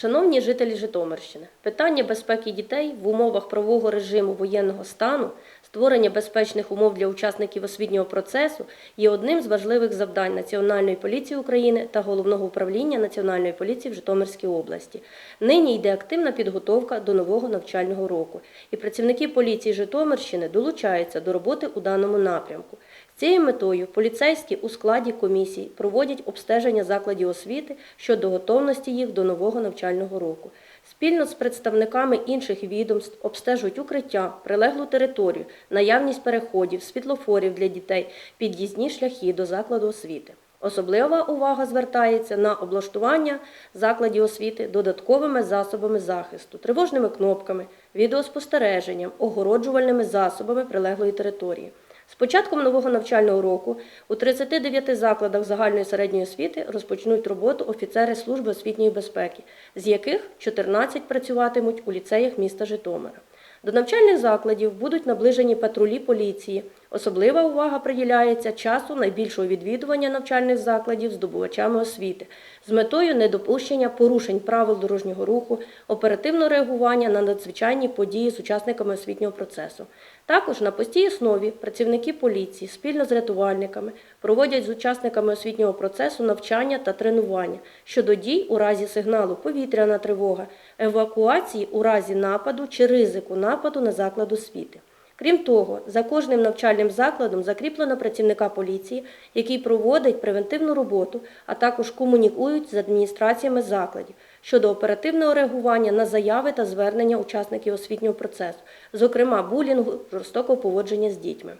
Шановні жителі Житомирщини, питання безпеки дітей в умовах правового режиму воєнного стану, створення безпечних умов для учасників освітнього процесу є одним з важливих завдань Національної поліції України та Головного управління Національної поліції в Житомирській області. Нині йде активна підготовка до нового навчального року, і працівники поліції Житомирщини долучаються до роботи у даному напрямку. Цією метою поліцейські у складі комісій проводять обстеження закладів освіти щодо готовності їх до нового навчального року. Спільно з представниками інших відомств обстежують укриття, прилеглу територію, наявність переходів, світлофорів для дітей, під'їзні шляхи до закладу освіти. Особлива увага звертається на облаштування закладів освіти додатковими засобами захисту, тривожними кнопками, відеоспостереженням, огороджувальними засобами прилеглої території. З початком нового навчального року у 39 закладах загальної середньої освіти розпочнуть роботу офіцери служби освітньої безпеки, з яких 14 працюватимуть у ліцеях міста Житомира. До навчальних закладів будуть наближені патрулі поліції. Особлива увага приділяється часу найбільшого відвідування навчальних закладів здобувачами освіти з метою недопущення порушень правил дорожнього руху, оперативного реагування на надзвичайні події з учасниками освітнього процесу. Також на постійній основі працівники поліції спільно з рятувальниками проводять з учасниками освітнього процесу навчання та тренування щодо дій у разі сигналу повітряна тривога, евакуації у разі нападу чи ризику нападу на заклад освіти. Крім того, за кожним навчальним закладом закріплено працівника поліції, який проводить превентивну роботу, а також комунікують з адміністраціями закладів щодо оперативного реагування на заяви та звернення учасників освітнього процесу, зокрема булінгу, жорстокого поводження з дітьми.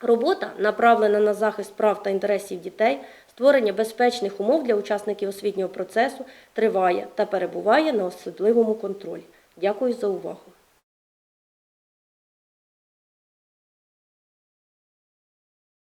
Робота, направлена на захист прав та інтересів дітей, створення безпечних умов для учасників освітнього процесу, триває та перебуває на особливому контролі. Дякую за увагу.